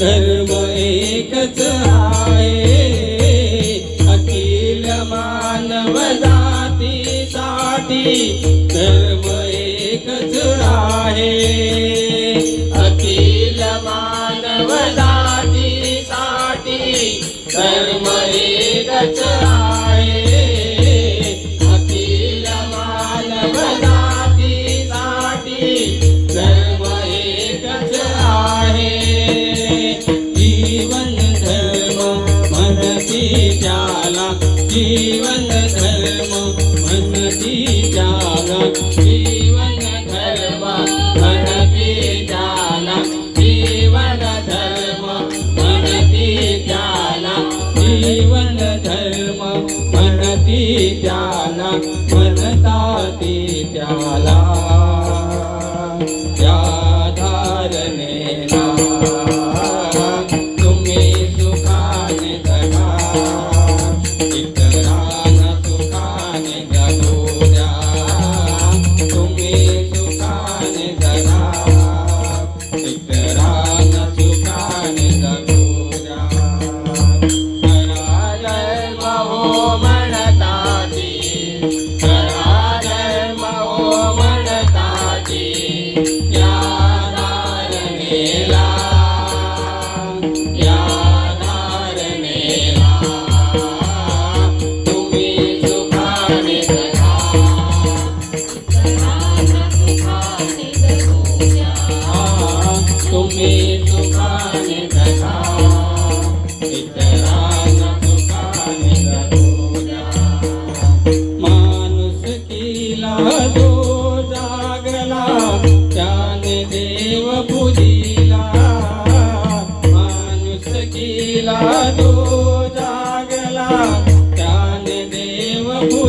धर्म एकच आहे. अखिल मानव जातीसाठी धर्म एकच आहे. अखिल मानव जातीसाठी धर्म एकच जीवन धर्म म्हणती जाला जीवन धर्म म्हणती जाना जीवन धर्म म्हणती जाना जीवन धर्म म्हणती जाना म्हणता ती त्याला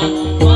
Thank you.